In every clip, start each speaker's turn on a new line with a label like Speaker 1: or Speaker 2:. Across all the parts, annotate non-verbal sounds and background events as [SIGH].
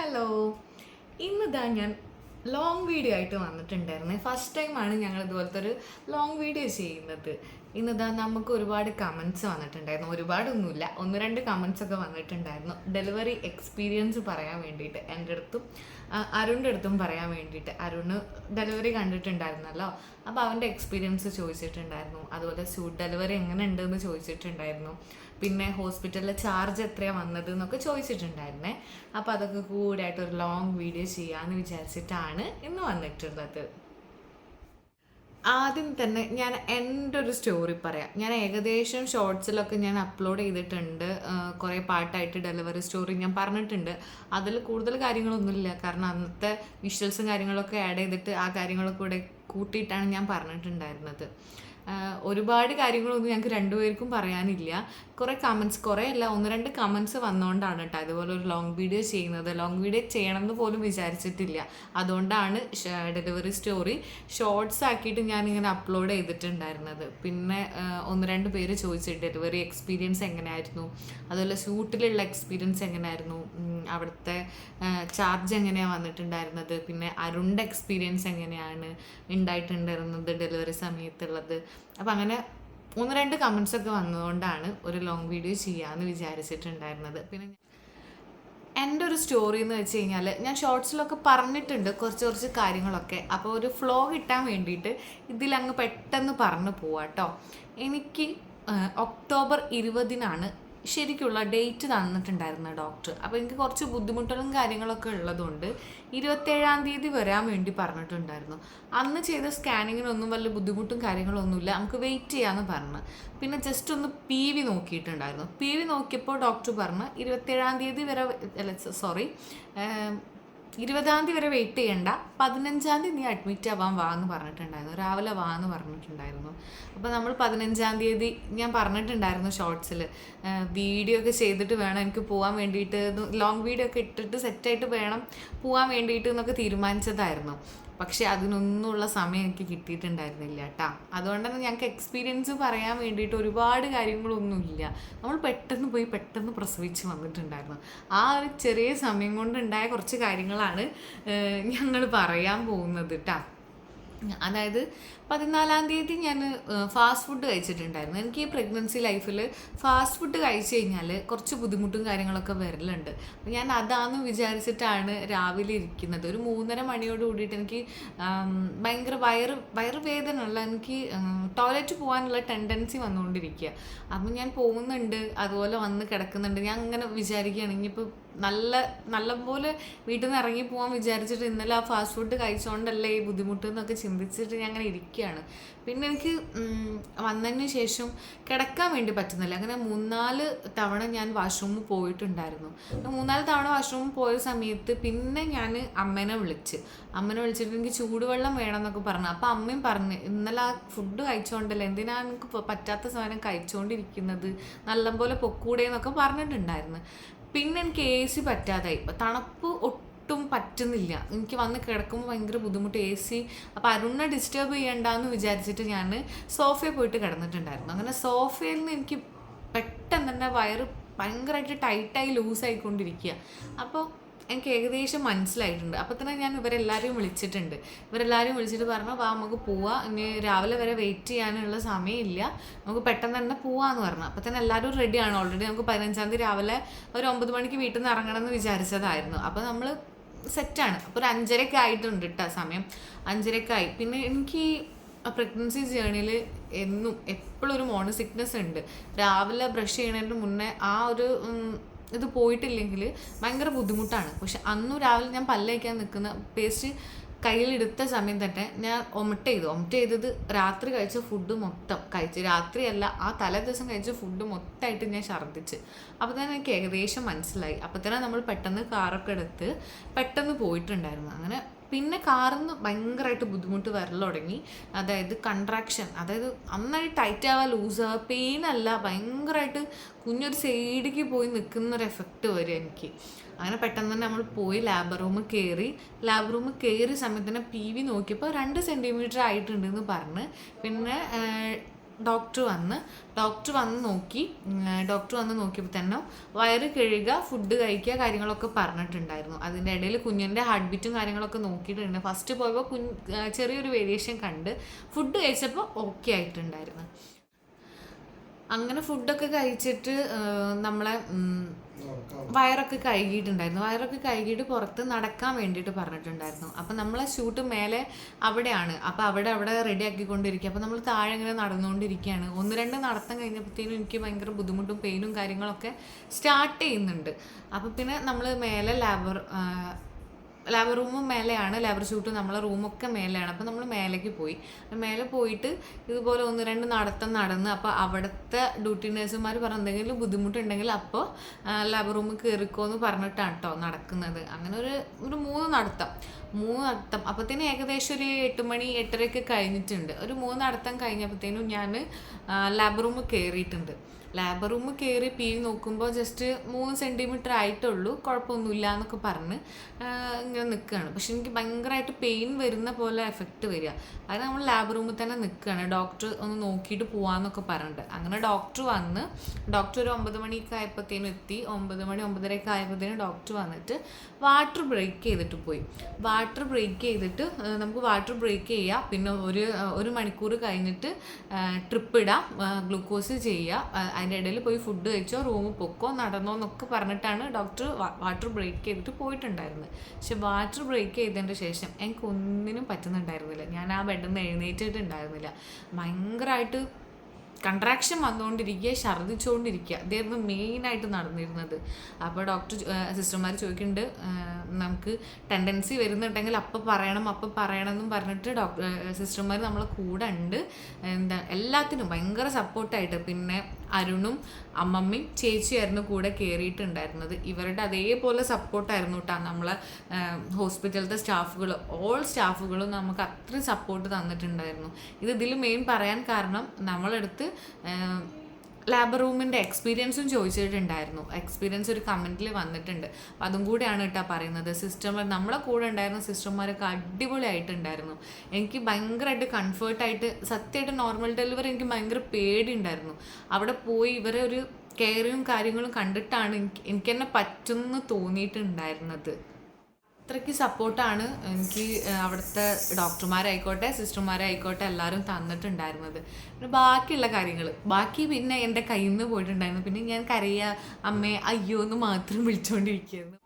Speaker 1: Hello ഇന്നിതാ ഞാൻ long video ആയിട്ട് വന്നിട്ടുണ്ടായിരുന്നു. ഫസ്റ്റ് ടൈമാണ് ഞങ്ങൾ ഇതുപോലത്തെ ഒരു ലോങ് വീഡിയോ ചെയ്യുന്നത് ഇന്നിതാ നമുക്ക് ഒരുപാട് കമൻസ് വന്നിട്ടുണ്ടായിരുന്നു. ഒരുപാടൊന്നുമില്ല. ഒന്ന് രണ്ട് കമൻസ് ഒക്കെ വന്നിട്ടുണ്ടായിരുന്നു. ഡെലിവറി എക്സ്പീരിയൻസ് പറയാൻ വേണ്ടിയിട്ട് എന്റെ അടുത്തും അരുണിന്റെ അടുത്തും പറയാൻ വേണ്ടിയിട്ട്. അരുണ് ഡെലിവറി കണ്ടിട്ടുണ്ടായിരുന്നല്ലോ. അപ്പോൾ അവന്റെ എക്സ്പീരിയൻസ് ചോദിച്ചിട്ടുണ്ടായിരുന്നു. അതുപോലെ സ്യൂട്ട് ഡെലിവറി എങ്ങനെ ഉണ്ടെന്ന് ചോദിച്ചിട്ടുണ്ടായിരുന്നു. പിന്നെ ഹോസ്പിറ്റലിലെ ചാർജ് എത്രയാണ് വന്നത് എന്നൊക്കെ ചോദിച്ചിട്ടുണ്ടായിരുന്നേ. അപ്പോൾ അതൊക്കെ കൂടായിട്ട് ഒരു ലോങ് വീഡിയോ ചെയ്യാമെന്ന് വിചാരിച്ചിട്ടാണ് ഇന്ന് വന്നിട്ടുള്ളത്. ആദ്യം തന്നെ ഞാൻ എന്റെ ഒരു സ്റ്റോറി പറയാം. ഞാൻ ഏകദേശം ഷോർട്സിലൊക്കെ ഞാൻ അപ്ലോഡ് ചെയ്തിട്ടുണ്ട്. കുറേ പാട്ടായിട്ട് ഡെലിവറി സ്റ്റോറി ഞാൻ പറഞ്ഞിട്ടുണ്ട്. അതിൽ കൂടുതൽ കാര്യങ്ങളൊന്നുമില്ല. കാരണം അന്നത്തെ വിഷ്വൽസും കാര്യങ്ങളൊക്കെ ആഡ് ചെയ്തിട്ട് ആ കാര്യങ്ങളൊക്കെ കൂടെ കൂട്ടിയിട്ടാണ് ഞാൻ പറഞ്ഞിട്ടുണ്ടായിരുന്നത്. ഒരുപാട് കാര്യങ്ങളൊന്നും ഞങ്ങൾക്ക് രണ്ടുപേർക്കും പറയാനില്ല. കുറേ കമൻസ് കുറേ അല്ല ഒന്ന് രണ്ട് കമൻസ് വന്നുകൊണ്ടാണ് കേട്ടോ അതുപോലെ ഒരു ലോങ് വീഡിയോ ചെയ്യുന്നത്. ലോങ് വീഡിയോ ചെയ്യണം എന്ന് പോലും വിചാരിച്ചിട്ടില്ല. അതുകൊണ്ടാണ് ഡെലിവറി സ്റ്റോറി ഷോർട്സ് ആക്കിയിട്ട് ഞാൻ ഇങ്ങനെ അപ്ലോഡ് ചെയ്തിട്ടുണ്ടായിരുന്നത്. പിന്നെ ഒന്ന് രണ്ട് പേര് ചോദിച്ചിട്ട് ഡെലിവറി എക്സ്പീരിയൻസ് എങ്ങനെയായിരുന്നു? അതുപോലെ ഷൂട്ടിലുള്ള എക്സ്പീരിയൻസ് എങ്ങനെയായിരുന്നു? അവിടുത്തെ ചാർജ് എങ്ങനെയാണ് വന്നിട്ടുണ്ടായിരുന്നത്? പിന്നെ അരുണിന്റെ എക്സ്പീരിയൻസ് എങ്ങനെയാണ് ഉണ്ടായിട്ടുണ്ടായിരുന്നത് ഡെലിവറി സമയത്തുള്ളത്? അപ്പം അങ്ങനെ ഒന്ന് രണ്ട് കമൻസ് ഒക്കെ വന്നതുകൊണ്ടാണ് ഒരു ലോങ് വീഡിയോ ചെയ്യാമെന്ന് വിചാരിച്ചിട്ടുണ്ടായിരുന്നത്. പിന്നെ എന്റെ ഒരു സ്റ്റോറി എന്ന് വെച്ച് കഴിഞ്ഞാൽ ഞാൻ ഷോർട്സിലൊക്കെ പറഞ്ഞിട്ടുണ്ട് കുറച്ച് കുറച്ച് കാര്യങ്ങളൊക്കെ. അപ്പോൾ ഒരു ഫ്ലോ കിട്ടാൻ വേണ്ടിയിട്ട് ഇതിലങ്ങ് പെട്ടെന്ന് പറഞ്ഞു പോവാട്ടോ. എനിക്ക് ഒക്ടോബർ ഇരുപതിനാണ് ശരിക്കുള്ള ഡേറ്റ് തന്നിട്ടുണ്ടായിരുന്നു ഡോക്ടർ. അപ്പോൾ എനിക്ക് കുറച്ച് ബുദ്ധിമുട്ടുകളും കാര്യങ്ങളൊക്കെ ഉള്ളതുകൊണ്ട് ഇരുപത്തേഴാം തീയതി വരാൻ വേണ്ടി പറഞ്ഞിട്ടുണ്ടായിരുന്നു. അന്ന് ചെയ്ത സ്കാനിങ്ങിനൊന്നും വലിയ ബുദ്ധിമുട്ടും കാര്യങ്ങളൊന്നുമില്ല. നമുക്ക് വെയിറ്റ് ചെയ്യാമെന്ന് പറഞ്ഞു. പിന്നെ ജസ്റ്റ് ഒന്ന് പി വി നോക്കിയിട്ടുണ്ടായിരുന്നു. പി വി നോക്കിയപ്പോൾ ഡോക്ടർ പറഞ്ഞു ഇരുപത്തേഴാം തീയതി വരെ അല്ല സോറി ഇരുപതാം തീയതി വരെ വെയിറ്റ് ചെയ്യണ്ട. പതിനഞ്ചാം തീയതി നീ അഡ്മിറ്റ് ആവാൻ വാന്ന് പറഞ്ഞിട്ടുണ്ടായിരുന്നു. രാവിലെ വാന്ന് പറഞ്ഞിട്ടുണ്ടായിരുന്നു. അപ്പോൾ നമ്മൾ പതിനഞ്ചാം തീയതി ഞാൻ പറഞ്ഞിട്ടുണ്ടായിരുന്നു ഷോർട്സിൽ വീഡിയോ ഒക്കെ ചെയ്തിട്ട് വേണം എനിക്ക് പോകാൻ വേണ്ടിയിട്ട്. ലോങ് വീഡിയോ ഒക്കെ ഇട്ടിട്ട് സെറ്റായിട്ട് വേണം പോകാൻ വേണ്ടിയിട്ട് എന്നൊക്കെ തീരുമാനിച്ചതായിരുന്നു. പക്ഷെ അതിനൊന്നുമുള്ള സമയം എനിക്ക് കിട്ടിയിട്ടുണ്ടായിരുന്നില്ല കേട്ടാ അതുകൊണ്ട് ഞങ്ങൾക്ക് എക്സ്പീരിയൻസ് പറയാൻ വേണ്ടിയിട്ട് ഒരുപാട് കാര്യങ്ങളൊന്നുമില്ല. നമ്മൾ പെട്ടെന്ന് പോയി പെട്ടെന്ന് പ്രസവിച്ച് വന്നിട്ടുണ്ടായിരുന്നു. ആ ഒരു ചെറിയ സമയം കൊണ്ടുണ്ടായ കുറച്ച് കാര്യങ്ങളാണ് ഞങ്ങൾ പറയാൻ പോകുന്നത് കേട്ടാ അതായത് പതിനാലാം തീയതി ഞാൻ ഫാസ്റ്റ് ഫുഡ് കഴിച്ചിട്ടുണ്ടായിരുന്നു. എനിക്ക് ഈ പ്രഗ്നൻസി ലൈഫിൽ ഫാസ്റ്റ് ഫുഡ് കഴിച്ചു കഴിഞ്ഞാൽ കുറച്ച് ബുദ്ധിമുട്ടും കാര്യങ്ങളൊക്കെ വരലുണ്ട്. അപ്പം ഞാൻ അതാന്ന് വിചാരിച്ചിട്ടാണ് രാവിലെ ഇരിക്കുന്നത്. ഒരു മൂന്നര മണിയോട് കൂടിയിട്ട് എനിക്ക് ഭയങ്കര വയറ് വയറ് ഉള്ള എനിക്ക് ടോയ്ലറ്റ് പോകാനുള്ള ടെൻഡൻസി വന്നുകൊണ്ടിരിക്കുക അപ്പം ഞാൻ പോകുന്നുണ്ട് അതുപോലെ വന്ന് കിടക്കുന്നുണ്ട്. ഞാൻ അങ്ങനെ വിചാരിക്കുകയാണ് ഇനിയിപ്പോൾ നല്ല നല്ലപോലെ വീട്ടിൽ നിന്ന് ഇറങ്ങി പോകാൻ വിചാരിച്ചിട്ട് ഇന്നലെ ആ ഫാസ്റ്റ് ഫുഡ് കഴിച്ചുകൊണ്ടല്ലേ ഈ ബുദ്ധിമുട്ട് എന്നൊക്കെ ചിന്തിച്ചിട്ട് ഞാൻ അങ്ങനെ ഇരിക്കുകയാണ് പിന്നെ എനിക്ക് വന്നതിന് ശേഷം കിടക്കാൻ വേണ്ടി പറ്റുന്നില്ല. അങ്ങനെ മൂന്നാൽ തവണ ഞാൻ വാഷ്റൂമിൽ പോയിട്ടുണ്ടായിരുന്നു. മൂന്നാൽ തവണ വാഷ്റൂമിൽ പോയ സമയത്ത് പിന്നെ ഞാൻ അമ്മേനെ വിളിച്ച്. അമ്മനെ വിളിച്ചിട്ട് എനിക്ക് ചൂടുവെള്ളം വേണമെന്നൊക്കെ പറഞ്ഞു. അപ്പോൾ അമ്മയും പറഞ്ഞു ഇന്നലെ ആ ഫുഡ് കഴിച്ചുകൊണ്ടല്ലേ എന്തിനാണ് എനിക്ക് പറ്റാത്ത സാധനം കഴിച്ചുകൊണ്ടിരിക്കുന്നത് നല്ലപോലെ പൊക്കൂടെ എന്നൊക്കെ പറഞ്ഞിട്ടുണ്ടായിരുന്നു. പിന്നെ എനിക്ക് എ സി പറ്റാതായി. തണുപ്പ് ഒട്ടും പറ്റുന്നില്ല. എനിക്ക് വന്ന് കിടക്കുമ്പോൾ ഭയങ്കര ബുദ്ധിമുട്ട്. എ സി അപ്പോൾ അരുണ ഡിസ്റ്റർബ് ചെയ്യണ്ടെന്ന് വിചാരിച്ചിട്ട് ഞാൻ സോഫയിൽ പോയിട്ട് കിടന്നിട്ടുണ്ടായിരുന്നു. അങ്ങനെ സോഫയിൽ നിന്ന് എനിക്ക് പെട്ടെന്ന് തന്നെ വയറ് ഭയങ്കരമായിട്ട് ടൈറ്റായി ലൂസായിക്കൊണ്ടിരിക്കുക അപ്പോൾ എനിക്ക് ഏകദേശം മനസ്സിലായിട്ടുണ്ട്. അപ്പോൾ തന്നെ ഞാൻ ഇവരെല്ലാവരെയും വിളിച്ചിട്ടുണ്ട്. ഇവരെല്ലാവരെയും വിളിച്ചിട്ട് പറഞ്ഞു വാ നമുക്ക് പോവാം. ഇനി രാവിലെ വരെ വെയിറ്റ് ചെയ്യാനുള്ള സമയമില്ല. നമുക്ക് പെട്ടെന്ന് തന്നെ പോവാന്ന് പറഞ്ഞു. അപ്പോൾ തന്നെ എല്ലാവരും റെഡിയാണ് ഓൾറെഡി നമുക്ക് പതിനഞ്ചാം തീയതി രാവിലെ ഒരു ഒമ്പത് മണിക്ക് വീട്ടിൽ നിന്ന് ഇറങ്ങണം എന്ന് വിചാരിച്ചതായിരുന്നു. അപ്പോൾ നമ്മൾ സെറ്റാണ്. അപ്പോൾ ഒരു അഞ്ചരയൊക്കെ ആയിട്ടുണ്ട് കേട്ടോ സമയം. അഞ്ചരയൊക്കെ ആയി. പിന്നെ എനിക്ക് പ്രഗ്നൻസി ജേണിയിൽ എന്നും എപ്പോഴും ഒരു മോർണിംഗ് സിക്നെസ് ഉണ്ട്. രാവിലെ ബ്രഷ് ചെയ്യണതിന് മുന്നേ ആ ഒരു ഇത് പോയിട്ടില്ലെങ്കിൽ ഭയങ്കര ബുദ്ധിമുട്ടാണ്. പക്ഷെ അന്നും രാവിലെ ഞാൻ പല്ലേക്കാൻ നിൽക്കുന്ന പേസ്റ്റ് കയ്യിലെടുത്ത സമയം തന്നെ ഞാൻ ഒമിട്ട് ചെയ്തു. ഒമിട്ട് ചെയ്തത് രാത്രി കഴിച്ച ഫുഡ് മൊത്തം കഴിച്ച്. രാത്രിയല്ല ആ തലേ ദിവസം കഴിച്ച ഫുഡ് മൊത്തമായിട്ട് ഞാൻ ഛർദ്ദിച്ച്. അപ്പോൾ തന്നെ എനിക്ക് ഏകദേശം മനസ്സിലായി. അപ്പോൾ തന്നെ നമ്മൾ പെട്ടെന്ന് കാറൊക്കെ എടുത്ത് പെട്ടെന്ന് പോയിട്ടുണ്ടായിരുന്നു. അങ്ങനെ പിന്നെ കാറിന്ന് ഭയങ്കരമായിട്ട് ബുദ്ധിമുട്ട് വരൽ തുടങ്ങി. അതായത് കൺട്രാക്ഷൻ അതായത് അന്നായി ടൈറ്റ് ആവുക ലൂസ് പെയിൻ അല്ല. ഭയങ്കരമായിട്ട് കുഞ്ഞൊരു സൈഡിലേക്ക് പോയി നിൽക്കുന്ന ഒരു എഫക്റ്റ് വരും എനിക്ക്. അങ്ങനെ പെട്ടെന്ന് തന്നെ നമ്മൾ പോയി ലാബ് റൂം കയറി ലാബ് റൂം കയറിയ സമയത്ത് തന്നെ പി വി നോക്കിയപ്പോൾ രണ്ട് സെന്റിമീറ്റർ ആയിട്ടുണ്ടെന്ന് പറഞ്ഞ്. പിന്നെ ഡോക്ടർ വന്ന്. ഡോക്ടർ വന്ന് നോക്കി. ഡോക്ടർ വന്ന് നോക്കിയപ്പോൾ തന്നെ വയറ് കഴുകുക ഫുഡ് കഴിക്കുക കാര്യങ്ങളൊക്കെ പറഞ്ഞിട്ടുണ്ടായിരുന്നു. അതിന്റെ ഇടയിൽ കുഞ്ഞിന്റെ ഹാർട്ട് ബീറ്റും കാര്യങ്ങളൊക്കെ നോക്കിയിട്ടുണ്ട്. ഫസ്റ്റ് പോയപ്പോൾ കുഞ്ഞ് ചെറിയൊരു വേരിയേഷൻ കണ്ട്. ഫുഡ് കഴിച്ചപ്പോൾ ഓക്കെ ആയിട്ടുണ്ടായിരുന്നു. അങ്ങനെ ഫുഡൊക്കെ കഴിച്ചിട്ട് നമ്മളെ വയറൊക്കെ കഴുകിയിട്ടുണ്ടായിരുന്നു. വയറൊക്കെ കഴുകിയിട്ട് പുറത്ത് നടക്കാൻ വേണ്ടിയിട്ട് പറഞ്ഞിട്ടുണ്ടായിരുന്നു. അപ്പം നമ്മളെ ഷൂട്ട് മേലെ അവിടെയാണ്. അപ്പം അവിടെ അവിടെ റെഡി ആക്കിക്കൊണ്ടിരിക്കുക അപ്പം നമ്മൾ താഴെ ഇങ്ങനെ നടന്നുകൊണ്ടിരിക്കുകയാണ്. ഒന്ന് രണ്ട് നടത്തം കഴിഞ്ഞപ്പോഴത്തേനും എനിക്ക് ഭയങ്കര ബുദ്ധിമുട്ടും പെയിനും കാര്യങ്ങളൊക്കെ സ്റ്റാർട്ട് ചെയ്യുന്നുണ്ട്. അപ്പം പിന്നെ നമ്മൾ മേലെ ലാബർ ലാബർ റൂമും മേലെയാണ് ലാബർ ഷൂട്ടും നമ്മളെ റൂമൊക്കെ മേലെയാണ്. അപ്പോൾ നമ്മൾ മേലേക്ക് പോയി. മേലെ പോയിട്ട് ഇതുപോലെ ഒന്ന് രണ്ട് നടത്തം നടന്ന് അപ്പോൾ അവിടുത്തെ ഡ്യൂട്ടി നേഴ്സുമാർ പറഞ്ഞ എന്തെങ്കിലും ബുദ്ധിമുട്ടുണ്ടെങ്കിൽ അപ്പോൾ ലാബർ റൂമിൽ കയറിക്കോ എന്ന് പറഞ്ഞിട്ടാണ് കേട്ടോ നടക്കുന്നത്. അങ്ങനെ ഒരു ഒരു മൂന്ന് നടത്തം. മൂന്ന് നടത്തം. അപ്പോഴത്തേനും ഏകദേശം ഒരു എട്ട് മണി എട്ടരയൊക്കെ കഴിഞ്ഞിട്ടുണ്ട്. ഒരു മൂന്ന് നടത്തം കഴിഞ്ഞപ്പോഴത്തേനും ഞാൻ ലാബ് റൂമിൽ കയറിയിട്ടുണ്ട് ലാബ് റൂം കയറി പി നോക്കുമ്പോൾ ജസ്റ്റ് മൂന്ന് സെന്റിമീറ്റർ ആയിട്ടുള്ളൂ. കുഴപ്പമൊന്നുമില്ല എന്നൊക്കെ പറഞ്ഞ് ഇങ്ങനെ നിൽക്കുകയാണ് പക്ഷെ എനിക്ക് ഭയങ്കരമായിട്ട് പെയിൻ വരുന്ന പോലെ എഫക്റ്റ് വരിക. അത് നമ്മൾ ലാബ് റൂമിൽ തന്നെ നിൽക്കുകയാണ് ഡോക്ടർ ഒന്ന് നോക്കിയിട്ട് പോവാന്നൊക്കെ പറഞ്ഞിട്ട്. അങ്ങനെ ഡോക്ടർ വന്ന് ഡോക്ടർ ഒരു ഒമ്പത് മണിയൊക്കെ ആയപ്പോഴത്തേനും എത്തി. ഒമ്പത് മണി ഒമ്പതരയൊക്കെ ആയപ്പോഴത്തേനും ഡോക്ടർ വന്നിട്ട് വാട്ടർ ബ്രേക്ക് ചെയ്തിട്ട് പോയി. വാട്ടർ ബ്രേക്ക് ചെയ്തിട്ട് നമുക്ക് വാട്ടർ ബ്രേക്ക് ചെയ്യാം. പിന്നെ ഒരു ഒരു മണിക്കൂർ കഴിഞ്ഞിട്ട് ട്രിപ്പ് ഇടാം. ഗ്ലൂക്കോസ് ചെയ്യുക. അതിന്റെ ഇടയിൽ പോയി ഫുഡ് കഴിച്ചോ റൂമിൽ പൊക്കോ നടന്നോ എന്നൊക്കെ പറഞ്ഞിട്ടാണ് ഡോക്ടർ വാട്ടർ ബ്രേക്ക് ചെയ്തിട്ട് പോയിട്ടുണ്ടായിരുന്നത്. പക്ഷെ വാട്ടർ ബ്രേക്ക് ചെയ്തതിന്റെ ശേഷം എനിക്ക് ഒന്നിനും പറ്റുന്നുണ്ടായിരുന്നില്ല. ഞാൻ ആ ബെഡിൽ നിന്ന് എഴുന്നേറ്റിട്ടുണ്ടായിരുന്നില്ല. ഭയങ്കരമായിട്ട് കൺട്രാക്ഷൻ വന്നുകൊണ്ടിരിക്കുക ഛർദ്ദിച്ചുകൊണ്ടിരിക്കുക. ഇതായിരുന്നു മെയിനായിട്ട് നടന്നിരുന്നത്. അപ്പോൾ ഡോക്ടർ സിസ്റ്റർമാർ ചോദിക്കുന്നുണ്ട് നമുക്ക് ടെൻഡൻസി വരുന്നുണ്ടെങ്കിൽ അപ്പം പറയണം അപ്പം പറയണം എന്നും പറഞ്ഞിട്ട് ഡോക്ടർ സിസ്റ്റർമാർ നമ്മളെ കൂടെ ഉണ്ട്. എന്താ എല്ലാത്തിനും ഭയങ്കര സപ്പോർട്ടായിട്ട് പിന്നെ അരുണും അമ്മമ്മയും ചേച്ചിയായിരുന്നു കൂടെ കയറിയിട്ടുണ്ടായിരുന്നത് ഇവരുടെ അതേപോലെ സപ്പോർട്ടായിരുന്നു കേട്ടോ നമ്മളെ ഹോസ്പിറ്റലിലത്തെ സ്റ്റാഫുകൾ ഓൾ സ്റ്റാഫുകളും നമുക്ക് അത്രയും സപ്പോർട്ട് തന്നിട്ടുണ്ടായിരുന്നു. ഇത് ഇതിൽ മെയിൻ പറയാൻ കാരണം നമ്മളെടുത്ത് ലാബ് റൂമിന്റെ എക്സ്പീരിയൻസും ചോദിച്ചിട്ടുണ്ടായിരുന്നു. എക്സ്പീരിയൻസ് ഒരു കമന്റിൽ വന്നിട്ടുണ്ട്. അപ്പം അതും കൂടെയാണ് കേട്ടോ പറയുന്നത്. സിസ്റ്റർമാർ നമ്മളെ കൂടെ ഉണ്ടായിരുന്ന സിസ്റ്റർമാരൊക്കെ അടിപൊളിയായിട്ടുണ്ടായിരുന്നു. എനിക്ക് ഭയങ്കരമായിട്ട് കംഫർട്ടായിട്ട് സത്യമായിട്ട് നോർമൽ ഡെലിവറി എനിക്ക് ഭയങ്കര പേടിയുണ്ടായിരുന്നു. അവിടെ പോയി ഇവരെ ഒരു കെയറും കാര്യങ്ങളും കണ്ടിട്ടാണ് എനിക്ക് എനിക്ക് തന്നെ പറ്റുമെന്ന് തോന്നിയിട്ടുണ്ടായിരുന്നത്. അത്രയ്ക്ക് സപ്പോർട്ടാണ് എനിക്ക് അവിടുത്തെ ഡോക്ടർമാരായിക്കോട്ടെ സിസ്റ്റർമാരായിക്കോട്ടെ എല്ലാവരും തന്നിട്ടുണ്ടായിരുന്നത്. പിന്നെ ബാക്കിയുള്ള കാര്യങ്ങൾ. ബാക്കി പിന്നെ എന്റെ കയ്യിൽ നിന്ന് പോയിട്ടുണ്ടായിരുന്നു. പിന്നെ ഞാൻ കരയുക അമ്മേ അയ്യോ എന്ന് മാത്രം വിളിച്ചുകൊണ്ടിരിക്കുകയായിരുന്നു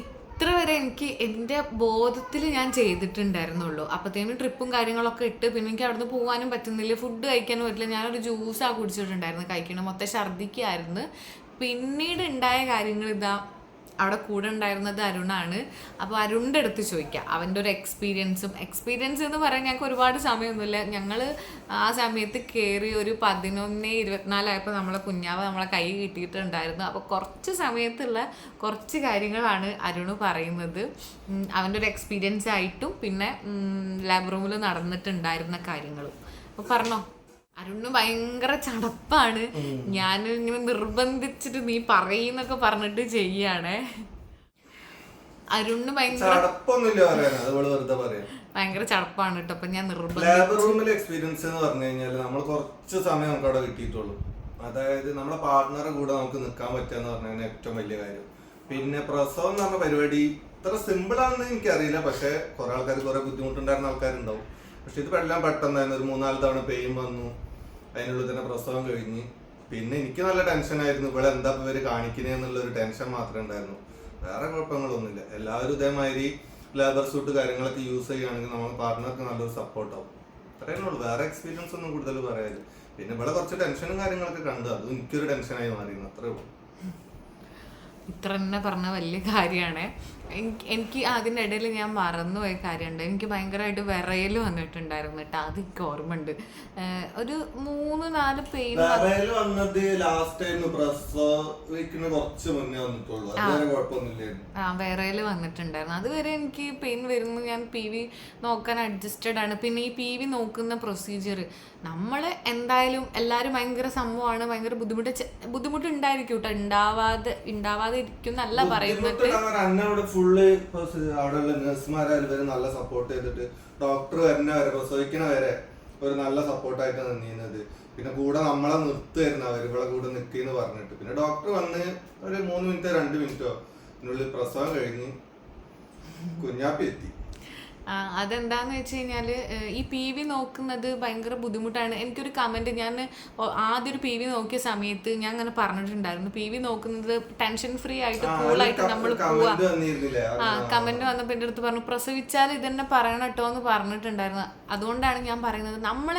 Speaker 1: ഇത്ര വരെ എനിക്ക് എന്റെ ബോധത്തിൽ ഞാൻ ചെയ്തിട്ടുണ്ടായിരുന്നുള്ളൂ. അപ്പോഴത്തേനും ട്രിപ്പും കാര്യങ്ങളൊക്കെ ഇട്ട് പിന്നെ എനിക്ക് അവിടുന്ന് പോകാനും പറ്റുന്നില്ല. ഫുഡ് കഴിക്കാനും പറ്റില്ല. ഞാനൊരു ജ്യൂസാണ് കുടിച്ചിട്ടുണ്ടായിരുന്നു കഴിക്കണം. മൊത്തം ഛർദ്ദിക്കായിരുന്നു പിന്നീട് ഉണ്ടായ കാര്യങ്ങൾ ഇതാ അവിടെ കൂടെ ഉണ്ടായിരുന്നത് അരുണാണ്. അപ്പോൾ അരുണിന്റെ അടുത്ത് ചോദിക്കാം. അവന്റെ ഒരു എക്സ്പീരിയൻസും എക്സ്പീരിയൻസ് എന്ന് പറയാൻ ഞങ്ങൾക്ക് ഒരുപാട് സമയമൊന്നുമില്ല. ഞങ്ങൾ ആ സമയത്ത് കയറി ഒരു പതിനൊന്ന് ഇരുപത്തിനാലായപ്പോൾ നമ്മളെ കുഞ്ഞാവ് നമ്മളെ കൈ കിട്ടിയിട്ടുണ്ടായിരുന്നു. അപ്പോൾ കുറച്ച് സമയത്തുള്ള കുറച്ച് കാര്യങ്ങളാണ് അരുണ് പറയുന്നത്. അവന്റെ ഒരു എക്സ്പീരിയൻസ് ആയിട്ടും പിന്നെ ലാബ് റൂമിൽ നടന്നിട്ടുണ്ടായിരുന്ന കാര്യങ്ങളും. അപ്പോൾ പറഞ്ഞോ. അരുണ് ഭയങ്കര ചടപ്പാണ്. ഞാൻ ഇങ്ങനെ നിർബന്ധിച്ചിട്ട് നീ പറയുന്നൊക്കെ പറഞ്ഞിട്ട് ചെയ്യാണ്. അരുണ് ഭയങ്കര ഭയങ്കര ചടപ്പാണ് കേട്ടോ അപ്പൊ ഞാൻ നിർബന്ധം
Speaker 2: ലാബ് റൂമിലെ എക്സ്പീരിയൻസ് എന്ന് പറഞ്ഞു കഴിഞ്ഞാൽ നമ്മൾ കുറച്ച് സമയം നമുക്ക് അവിടെ കിട്ടിയിട്ടുള്ളൂ. അതായത് നമ്മുടെ പാർട്ട്ണറെ കൂടെ നമുക്ക് നിൽക്കാൻ പറ്റുക എന്ന് പറഞ്ഞാൽ ഏറ്റവും വലിയ കാര്യം. പിന്നെ പ്രസവം എന്ന് പറഞ്ഞ പരിപാടി ഇത്ര സിമ്പിൾ ആണെന്ന് എനിക്കറിയില്ല. പക്ഷെ കുറെ ആൾക്കാർ കുറെ ബുദ്ധിമുട്ടുണ്ടായിരുന്ന ആൾക്കാരുണ്ടാവും. പക്ഷെ ഇത് എല്ലാം പെട്ടെന്നായിരുന്നു ഒരു മൂന്നാൽ തവണ പെയിൻ വന്നു. അതിനുള്ളിൽ തന്നെ പ്രസവം കഴിഞ്ഞ്. പിന്നെ എനിക്ക് നല്ല ടെൻഷൻ ആയിരുന്നു. ഇവിടെ എന്താ ഇവർ കാണിക്കണേ എന്നുള്ള ഒരു ടെൻഷൻ മാത്രമേ ഉണ്ടായിരുന്നു. വേറെ കുഴപ്പങ്ങളൊന്നുമില്ല. എല്ലാവരും ഇതേമാതിരി ലേബർ സൂട്ട് കാര്യങ്ങളൊക്കെ യൂസ് ചെയ്യുകയാണെങ്കിൽ നമ്മൾ പാർട്ട്ണർക്ക് നല്ലൊരു സപ്പോർട്ടാവും അത്രയേ ഉള്ളൂ. വേറെ എക്സ്പീരിയൻസ് ഒന്നും കൂടുതൽ പറയാനില്ല. പിന്നെ ഇവിടെ കുറച്ച് ടെൻഷനും കാര്യങ്ങളൊക്കെ കണ്ടു. അതും എനിക്കൊരു ടെൻഷനായി മാറിയിരുന്നു. അത്രേ ഉള്ളൂ.
Speaker 1: ഇത്ര തന്നെ പറഞ്ഞ വലിയ കാര്യമാണ്. എനിക്ക് അതിനിടയിൽ ഞാൻ മറന്നുപോയ കാര്യമുണ്ട്. എനിക്ക് ഭയങ്കരമായിട്ട് വിറയൽ വന്നിട്ടുണ്ടായിരുന്നു കേട്ടോ. അത് എനിക്ക് ഓർമ്മ ഉണ്ട് ഒരു മൂന്ന് നാല് പെയിൻ
Speaker 2: വന്നത് ലാസ്റ്റ് ടൈം പ്രസവിക്കുന്ന കുറച്ച് മുന്നേ വന്നിട്ടുള്ളൂ.
Speaker 1: ആ. വിറയൽ വന്നിട്ടുണ്ടായിരുന്നു. അതുവരെ എനിക്ക് പെയിൻ വരുന്നു. ഞാൻ പി വി നോക്കാൻ അഡ്ജസ്റ്റഡ് ആണ്. പിന്നെ ഈ പി വി നോക്കുന്ന പ്രൊസീജിയർ നമ്മൾ എന്തായാലും എല്ലാവരും ഭയങ്കര സംഭവമാണ്. ഭയങ്കര ബുദ്ധിമുട്ട് ബുദ്ധിമുട്ടുണ്ടായിരിക്കും കേട്ടോ. ഉണ്ടാവാതെ ഉണ്ടാവാതെ ഇരിക്കും എന്നല്ല പറയുന്നത്.
Speaker 2: ബുദ്ധിമുട്ടുണ്ടാകാൻ ഇപ്പൊ അവിടെ ഫുള്ള് അവിടെയുള്ള നഴ്സുമാരായാലും ഇവർ നല്ല സപ്പോർട്ട് ചെയ്തിട്ട് ഡോക്ടർ വരുന്ന വരെ പ്രസവിക്കണ വരെ ഒരു നല്ല സപ്പോർട്ടായിട്ട് നിന്നിരുന്നത്. പിന്നെ കൂടെ നമ്മളെ നിർത്തുമായിരുന്നു അവർ ഇവിടെ കൂടെ നിൽക്കുന്നു പറഞ്ഞിട്ട്. പിന്നെ ഡോക്ടർ വന്ന് ഒരു മൂന്ന് മിനിറ്റോ രണ്ട് മിനിറ്റോ അതിനുള്ളിൽ പ്രസവം കഴിഞ്ഞ് കുഞ്ഞാപ്പി എത്തി
Speaker 1: അതെന്താന്ന് വെച്ച് കഴിഞ്ഞാൽ ഈ പി വി നോക്കുന്നത് ഭയങ്കര ബുദ്ധിമുട്ടാണ്. എനിക്കൊരു കമന്റ് ഞാൻ ആദ്യം ഒരു പി വി നോക്കിയ സമയത്ത് ഞാൻ അങ്ങനെ പറഞ്ഞിട്ടുണ്ടായിരുന്നു. പി വി നോക്കുന്നത് ടെൻഷൻ ഫ്രീ ആയിട്ട്
Speaker 2: കൂൾ
Speaker 1: കൂളായിട്ട് നമ്മൾ പോവാ. ആ. കമന്റ് വന്നപ്പോൾ എന്റെ അടുത്ത് പറഞ്ഞു പ്രസവിച്ചാൽ ഇതന്നെ പറയണം കേട്ടോ എന്ന് പറഞ്ഞിട്ടുണ്ടായിരുന്നു. അതുകൊണ്ടാണ് ഞാൻ പറയുന്നത് നമ്മൾ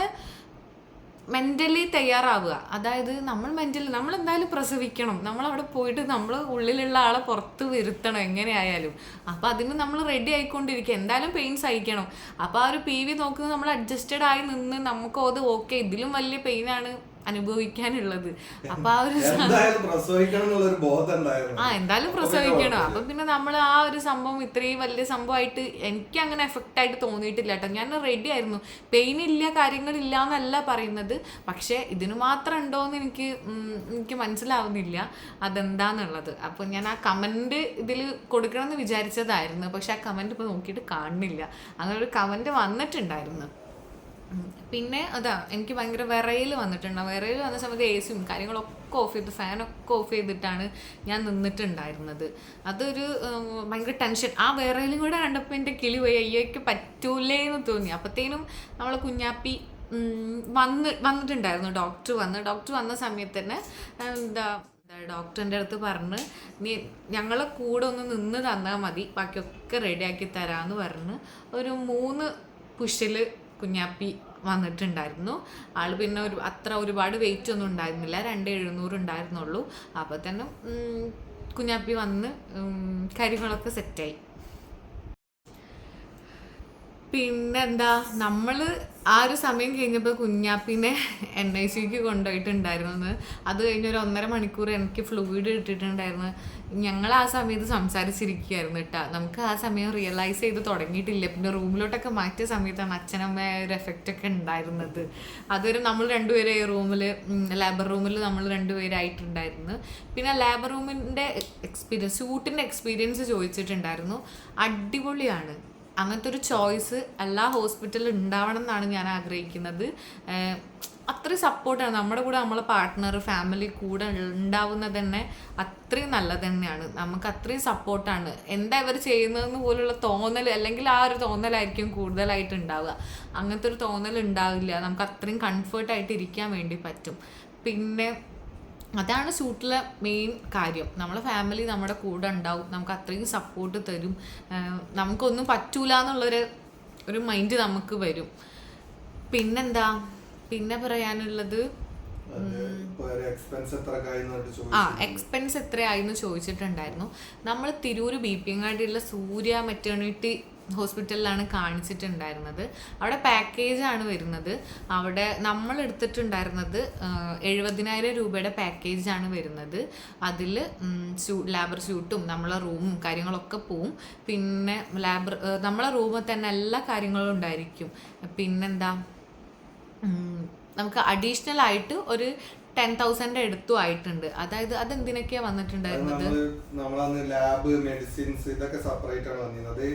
Speaker 1: മെന്റലി തയ്യാറാവുക. അതായത് നമ്മൾ മെന്റലി നമ്മൾ എന്തായാലും പ്രസവിക്കണം. നമ്മൾ അവിടെ പോയിട്ട് നമ്മൾ ഉള്ളിലുള്ള ആളെ പുറത്ത് വരുത്തണം എങ്ങനെയായാലും. അപ്പോൾ അതിന് നമ്മൾ റെഡി ആയിക്കൊണ്ടിരിക്കുക. എന്തായാലും പെയിൻ സഹിക്കണം. അപ്പോൾ ആ ഒരു പി വി നോക്കുന്നത് നമ്മൾ അഡ്ജസ്റ്റഡ് ആയി നിന്ന് നമുക്ക് അത് ഓക്കെ ഇതിലും വലിയ പെയിനാണ് അനുഭവിക്കാനുള്ളത്. [LAUGHS] അപ്പൊ ആ ഒരു ആ എന്തായാലും പ്രസവിക്കണം. അപ്പൊ പിന്നെ നമ്മൾ ആ ഒരു സംഭവം ഇത്രയും വലിയ സംഭവമായിട്ട് എനിക്ക് അങ്ങനെ എഫക്റ്റ് ആയിട്ട് തോന്നിയിട്ടില്ല കേട്ടോ. ഞാൻ റെഡി ആയിരുന്നു. പെയിൻ ഇല്ല കാര്യങ്ങളില്ല എന്നല്ല പറയുന്നത്. പക്ഷേ ഇതിന് മാത്രം ഉണ്ടോ എന്ന് എനിക്ക് എനിക്ക് മനസ്സിലാവുന്നില്ല. അതെന്താന്നുള്ളത്. അപ്പൊ ഞാൻ ആ കമന്റ് ഇതിൽ കൊടുക്കണം എന്ന് വിചാരിച്ചതായിരുന്നു. പക്ഷെ ആ കമന്റ് ഇപ്പൊ നോക്കിയിട്ട് കാണുന്നില്ല. അങ്ങനെ ഒരു കമന്റ് വന്നിട്ടുണ്ടായിരുന്നു. പിന്നെ അതാ എനിക്ക് ഭയങ്കര വിറയിൽ വന്നിട്ടുണ്ട്. വിറയിൽ വന്ന സമയത്ത് എ സിയും കാര്യങ്ങളൊക്കെ ഓഫ് ചെയ്ത് ഫാനൊക്കെ ഓഫ് ചെയ്തിട്ടാണ് ഞാൻ നിന്നിട്ടുണ്ടായിരുന്നത്. അതൊരു ഭയങ്കര ടെൻഷൻ ആ വിറയിലും കൂടെ കണ്ടപ്പോൾ എന്റെ കിളി പോയി അയ്യോയ്ക്ക് പറ്റൂലേ എന്ന് തോന്നി. അപ്പോഴത്തേനും നമ്മളെ കുഞ്ഞാപ്പി വന്ന് വന്നിട്ടുണ്ടായിരുന്നു. ഡോക്ടർ വന്ന് ഡോക്ടർ വന്ന സമയത്ത് തന്നെ എന്താ ഡോക്ടറിന്റെ അടുത്ത് പറഞ്ഞ് നീ ഞങ്ങളെ കൂടെ ഒന്ന് നിന്ന് തന്നാൽ മതി. ബാക്കിയൊക്കെ റെഡിയാക്കി തരാമെന്ന് പറഞ്ഞ് ഒരു മൂന്ന് പുഷിൽ കുഞ്ഞാപ്പി വന്നിട്ടുണ്ടായിരുന്നു. ആൾ പിന്നെ ഒരു അത്ര ഒരുപാട് വെയിറ്റ് ഒന്നും ഉണ്ടായിരുന്നില്ല. രണ്ട് എഴുന്നൂറ് ഉണ്ടായിരുന്നുള്ളൂ. അപ്പോൾ തന്നെ കുഞ്ഞാപ്പി വന്ന് ഉം, കാര്യങ്ങളൊക്കെ സെറ്റായി പിന്നെന്താ നമ്മൾ ആ ഒരു സമയം കഴിഞ്ഞപ്പോൾ കുഞ്ഞാപ്പിനെ എൻ ഐ സിക്ക് കൊണ്ടുപോയിട്ടുണ്ടായിരുന്നു അത് കഴിഞ്ഞ ഒരു ഒന്നര മണിക്കൂർ എനിക്ക് ഫ്ലൂയിഡ് ഇട്ടിട്ടുണ്ടായിരുന്നു. ഞങ്ങൾ ആ സമയത്ത് സംസാരിച്ചിരിക്കുകയായിരുന്നു കേട്ടോ. നമുക്ക് ആ സമയം റിയലൈസ് ചെയ്ത് തുടങ്ങിയിട്ടില്ല. പിന്നെ റൂമിലോട്ടൊക്കെ മാറ്റിയ സമയത്താണ് അച്ഛനമ്മ ഒരു എഫക്റ്റ് ഒക്കെ ഉണ്ടായിരുന്നത്. അതൊരു നമ്മൾ രണ്ടുപേരെ റൂമിൽ ലേബർ റൂമിൽ നമ്മൾ രണ്ടുപേരായിട്ടുണ്ടായിരുന്നു. പിന്നെ ലേബർ റൂമിന്റെ എക്സ്പീരിയൻസ് ഷൂട്ടിന്റെ എക്സ്പീരിയൻസ് ചോദിച്ചിട്ടുണ്ടായിരുന്നു. അടിപൊളിയാണ്. അങ്ങനത്തെ ഒരു ചോയ്സ് എല്ലാ ഹോസ്പിറ്റലിൽ ഉണ്ടാവണം എന്നാണ് ഞാൻ ആഗ്രഹിക്കുന്നത്. അത്ര അത്രയും സപ്പോർട്ടാണ് നമ്മുടെ കൂടെ നമ്മളെ പാർട്ട്ണർ ഫാമിലി കൂടെ ഉണ്ടാവുന്നത് തന്നെ അത്രയും നല്ലത് തന്നെയാണ്. നമുക്ക് അത്രയും സപ്പോർട്ടാണ് എന്താ ഇവർ ചെയ്യുന്നതെന്ന് പോലുള്ള തോന്നൽ അല്ലെങ്കിൽ ആ ഒരു തോന്നലായിരിക്കും കൂടുതലായിട്ട് ഉണ്ടാവുക. അങ്ങനത്തെ ഒരു തോന്നൽ ഉണ്ടാവില്ല. നമുക്ക് അത്രയും കംഫർട്ടായിട്ട് ഇരിക്കാൻ വേണ്ടി പറ്റും. പിന്നെ അതാണ് ഷൂട്ടിലെ മെയിൻ കാര്യം. നമ്മളെ ഫാമിലി നമ്മുടെ കൂടെ ഉണ്ടാവും. നമുക്ക് അത്രയും സപ്പോർട്ട് തരും. നമുക്കൊന്നും പറ്റൂല എന്നുള്ളൊരു ഒരു മൈൻഡ് നമുക്ക് വരും. പിന്നെന്താ? പിന്നെ പറയാനുള്ളത് ആ എക്സ്പെൻസ് എത്രയായിരുന്നു ചോദിച്ചിട്ടുണ്ടായിരുന്നു. നമ്മൾ തിരൂര് ബി പി എങ്ങാടിയുള്ള സൂര്യ മെറ്റേണിറ്റി ഹോസ്പിറ്റലിലാണ് കാണിച്ചിട്ടുണ്ടായിരുന്നത്. അവിടെ പാക്കേജ് ആണ് വരുന്നത്. അവിടെ നമ്മൾ എടുത്തിട്ടുണ്ടായിരുന്നത് എഴുപതിനായിരം രൂപയുടെ പാക്കേജ് ആണ് വരുന്നത്. അതിൽ ലാബർ സ്യൂട്ടും നമ്മളെ റൂമും കാര്യങ്ങളൊക്കെ പോവും. പിന്നെ ലാബർ നമ്മളെ റൂമിൽ തന്നെ എല്ലാ കാര്യങ്ങളും ഉണ്ടായിരിക്കും. പിന്നെന്താ നമുക്ക് അഡീഷണൽ ആയിട്ട് ഒരു ടെൻ തൗസൻഡ് എടുത്തു ആയിട്ടുണ്ട്. അതായത് അത്
Speaker 2: എന്തിനൊക്കെയാ വന്നിട്ടുണ്ടായിരുന്നത് ലാബ് മെഡിസിൻസ് ഇതൊക്കെ സെപ്പറേറ്റ് ആണ് വന്നിരുന്നത്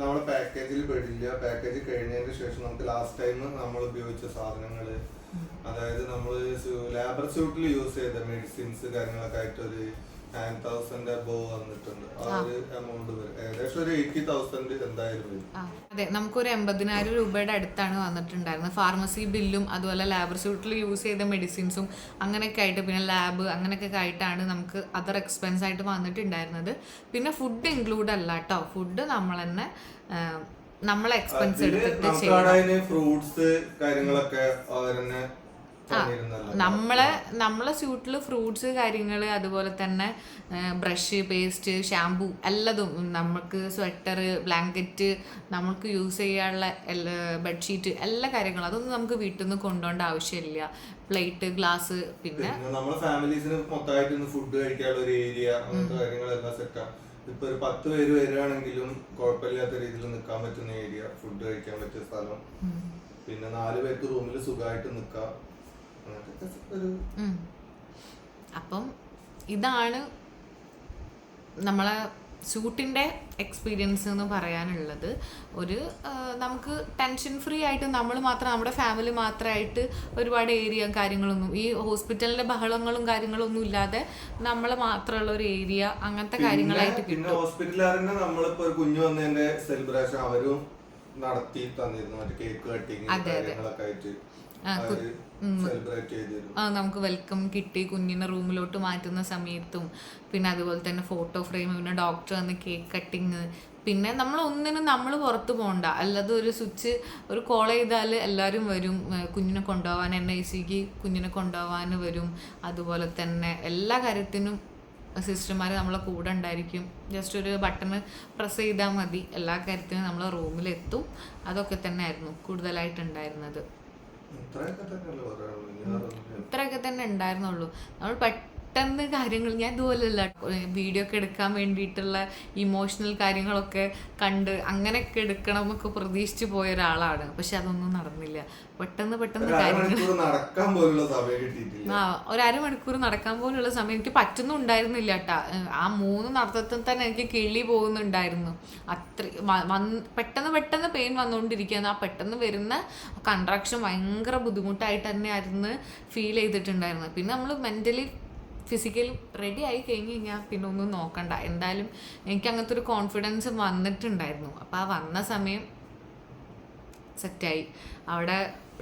Speaker 2: നമ്മളെ പാക്കേജിൽ പെടില്ല. പാക്കേജ് കഴിഞ്ഞതിന് ശേഷം നമുക്ക് ലാസ്റ്റ് ടൈം നമ്മൾ ഉപയോഗിച്ച സാധനങ്ങൾ അതായത് നമ്മൾ ലാബർ സ്യൂട്ടിൽ യൂസ് ചെയ്ത മെഡിസിൻസ് കാര്യങ്ങളൊക്കെ ആയിട്ട് ഒരു നയൻ തൗസൻഡ് അബോവ് വന്നിട്ടുണ്ട്. ആ ഒരു എമൗണ്ട് വരും. ഏകദേശം ഒരു എയ്റ്റി തൗസൻഡ് എന്തായാലും വരും.
Speaker 1: അതെ. നമുക്കൊരു എൺപതിനായിരം രൂപയുടെ അടുത്താണ് വന്നിട്ടുണ്ടായിരുന്നത്. ഫാർമസി ബില്ലും അതുപോലെ സ്യൂട്ടിൽ യൂസ് ചെയ്ത മെഡിസിൻസും അങ്ങനെയൊക്കെ ആയിട്ട് പിന്നെ ലാബ് അങ്ങനെയൊക്കെ ആയിട്ടാണ് നമുക്ക് അതർ എക്സ്പെൻസ് ആയിട്ട് വന്നിട്ടുണ്ടായിരുന്നത്. പിന്നെ ഫുഡ് ഇൻക്ലൂഡ് അല്ല കേട്ടോ ഫുഡ് നമ്മൾ തന്നെ നമ്മളെ എക്സ്പെൻസ് എടുത്തിട്ട്
Speaker 2: ഫ്രൂട്ട്സ് കാര്യങ്ങളൊക്കെ
Speaker 1: നമ്മളെ നമ്മളെ സ്യൂട്ടിൽ ഫ്രൂട്ട്സ് കാര്യങ്ങൾ അതുപോലെ തന്നെ ബ്രഷ് പേസ്റ്റ് ഷാംപൂ എല്ലാതും നമുക്ക് സ്വെറ്റർ ബ്ലാങ്കറ്റ് നമുക്ക് യൂസ് ചെയ്യാനുള്ള ബെഡ്ഷീറ്റ് എല്ലാ കാര്യങ്ങളും അതൊന്നും നമുക്ക് വീട്ടിൽ നിന്ന് കൊണ്ടുപോകേണ്ട ആവശ്യമില്ല. പ്ലേറ്റ് ഗ്ലാസ് പിന്നെ
Speaker 2: നമ്മളെ ഫാമിലീസിന് മൊത്തമായിട്ട് ഫുഡ് കഴിക്കാനുള്ള ഒരു ഏരിയ അങ്ങനത്തെ കാര്യങ്ങളെല്ലാം സെറ്റാ ഇപ്പൊ ഒരു പത്ത് പേര് വരികയാണെങ്കിലും കുഴപ്പമില്ലാത്ത രീതിയിൽ നിൽക്കാൻ പറ്റുന്ന ഏരിയ ഫുഡ് കഴിക്കാൻ പറ്റിയ സ്ഥലം. പിന്നെ നാല് പേർക്ക് റൂമിൽ സുഖമായിട്ട് നിൽക്കാം.
Speaker 1: അപ്പം ഇതാണ് നമ്മളെ ഷൂട്ടിന്റെ എക്സ്പീരിയൻസ് എന്ന് പറയാനുള്ളത്. ഒരു നമുക്ക് ടെൻഷൻ ഫ്രീ ആയിട്ട് നമ്മൾ മാത്രം നമ്മുടെ ഫാമിലി മാത്രമായിട്ട് ഒരുപാട് ഏരിയ കാര്യങ്ങളൊന്നും ഈ ഹോസ്പിറ്റലിന്റെ ബഹളങ്ങളും കാര്യങ്ങളൊന്നും ഇല്ലാതെ നമ്മൾ മാത്രമുള്ള ഒരു ഏരിയ അങ്ങനത്തെ കാര്യങ്ങളായിട്ട്
Speaker 2: പിന്നെ ഹോസ്പിറ്റലിൽ നമ്മളിപ്പോ ഒരു കുഞ്ഞു വന്നതിന്റെ സെലിബ്രേഷൻ അവരും നടത്തി തന്നിരുന്നു. മറ്റേ കേക്ക് കട്ടിങ് കാര്യങ്ങളൊക്കെ ആയിട്ട്.
Speaker 1: ആ, നമുക്ക് വെൽക്കം കിട്ടി. കുഞ്ഞിനെ റൂമിലോട്ട് മാറ്റുന്ന സമയത്തും. പിന്നെ അതുപോലെ തന്നെ ഫോട്ടോ ഫ്രെയിം പിന്നെ ഡോക്ടർ വന്ന് കേക്ക് കട്ടിങ് പിന്നെ നമ്മൾ ഒന്നിനും നമ്മൾ പുറത്ത് പോകണ്ട അല്ലാതെ ഒരു സ്വിച്ച് ഒരു കോൾ ചെയ്താൽ എല്ലാവരും വരും. കുഞ്ഞിനെ കൊണ്ടുപോകാൻ എൻ ഐ സിക്ക് കുഞ്ഞിനെ കൊണ്ടുപോകാൻ വരും. അതുപോലെ തന്നെ എല്ലാ കാര്യത്തിനും സിസ്റ്റർമാർ നമ്മളെ കൂടെ ഉണ്ടായിരിക്കും. ജസ്റ്റ് ഒരു ബട്ടൺ പ്രസ് ചെയ്താൽ മതി. എല്ലാ കാര്യത്തിനും നമ്മളെ റൂമിലെത്തും അതൊക്കെ തന്നെ ആയിരുന്നു കൂടുതലായിട്ടുണ്ടായിരുന്നത്
Speaker 2: ഇത്രയൊക്കെ
Speaker 1: തന്നെ ഉണ്ടായിരുന്നുള്ളൂ. നമ്മൾ പെട്ടെന്ന് കാര്യങ്ങൾ ഞാൻ ഇതുപോലല്ല വീഡിയോ ഒക്കെ എടുക്കാൻ വേണ്ടിയിട്ടുള്ള ഇമോഷണൽ കാര്യങ്ങളൊക്കെ കണ്ട് അങ്ങനെയൊക്കെ എടുക്കണം എന്നൊക്കെ പ്രതീക്ഷിച്ച് പോയ ഒരാളാണ്. പക്ഷെ അതൊന്നും നടന്നില്ല. പെട്ടെന്ന് പെട്ടെന്ന് കാര്യങ്ങൾ ആ ഒരു അരമണിക്കൂർ നടക്കാൻ പോലുള്ള സമയം എനിക്ക് പറ്റുന്നുണ്ടായിരുന്നില്ല കേട്ടാ ആ മൂന്ന് നടത്തത്തിൽ തന്നെ എനിക്ക് കിളി പോകുന്നുണ്ടായിരുന്നു. അത്ര പെട്ടെന്ന് പെട്ടെന്ന് പെയിൻ വന്നുകൊണ്ടിരിക്കുകയാണ് ആ പെട്ടെന്ന് വരുന്ന കൺട്രാക്ഷൻ ഭയങ്കര ബുദ്ധിമുട്ടായിട്ട് തന്നെ ആയിരുന്നു ഫീൽ ചെയ്തിട്ടുണ്ടായിരുന്നത്. പിന്നെ നമ്മൾ മെന്റലി ഫിസിക്കലി റെഡി ആയി കഴിഞ്ഞ് കഴിഞ്ഞാൽ പിന്നെ ഒന്നും നോക്കണ്ട. എന്തായാലും എനിക്ക് അങ്ങനത്തെ ഒരു കോൺഫിഡൻസ് വന്നിട്ടുണ്ടായിരുന്നു. അപ്പോൾ ആ വന്ന സമയം സെറ്റായി. അവിടെ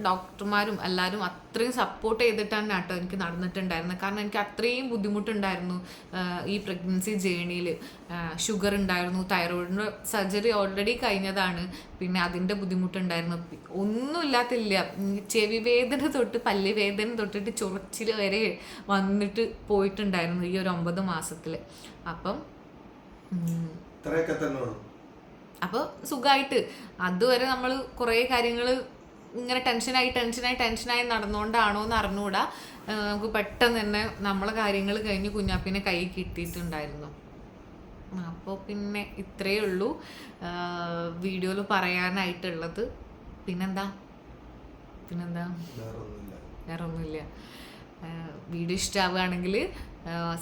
Speaker 1: ഡോക്ടർമാരും എല്ലാവരും അത്രയും സപ്പോർട്ട് ചെയ്തിട്ടാണ് കേട്ടോ എനിക്ക് നടന്നിട്ടുണ്ടായിരുന്നത്. കാരണം എനിക്ക് അത്രയും ബുദ്ധിമുട്ടുണ്ടായിരുന്നു ഈ പ്രഗ്നൻസി ജേണിയിൽ ഷുഗർ ഉണ്ടായിരുന്നു തൈറോയിഡിന്റെ സർജറി ഓൾറെഡി കഴിഞ്ഞതാണ്. പിന്നെ അതിന്റെ ബുദ്ധിമുട്ടുണ്ടായിരുന്നു. ഒന്നുമില്ലാത്തില്ല. ചെവി വേദന തൊട്ട് പല്ല് വേദന തൊട്ടിട്ട് ചൊറിച്ചിൽ വരെ വന്നിട്ട് പോയിട്ടുണ്ടായിരുന്നു ഈ ഒരു ഒമ്പത് മാസത്തിൽ അപ്പം അപ്പോൾ സുഖമായിട്ട് അതുവരെ നമ്മൾ കുറേ കാര്യങ്ങൾ ഇങ്ങനെ ടെൻഷനായി ടെൻഷനായി ടെൻഷനായി നടന്നുകൊണ്ടാണോ എന്ന് അറിഞ്ഞുകൂടാ നമുക്ക് പെട്ടെന്ന് തന്നെ നമ്മളെ കാര്യങ്ങൾ കഴിഞ്ഞ് കുഞ്ഞാപ്പിനെ കൈ കിട്ടിയിട്ടുണ്ടായിരുന്നു. അപ്പോൾ പിന്നെ ഇത്രയേ ഉള്ളൂ. വീഡിയോയിൽ പറയാനായിട്ടുള്ളത്. പിന്നെന്താ? പിന്നെന്താ? വേറെ ഒന്നുമില്ല വീഡിയോ ഇഷ്ടമാവുകയാണെങ്കിൽ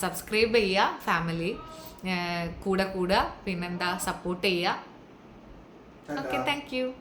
Speaker 1: സബ്സ്ക്രൈബ് ചെയ്യുക ഫാമിലി. കൂടെ കൂടെ. പിന്നെന്താ? സപ്പോർട്ട് ചെയ്യുക okay thank you.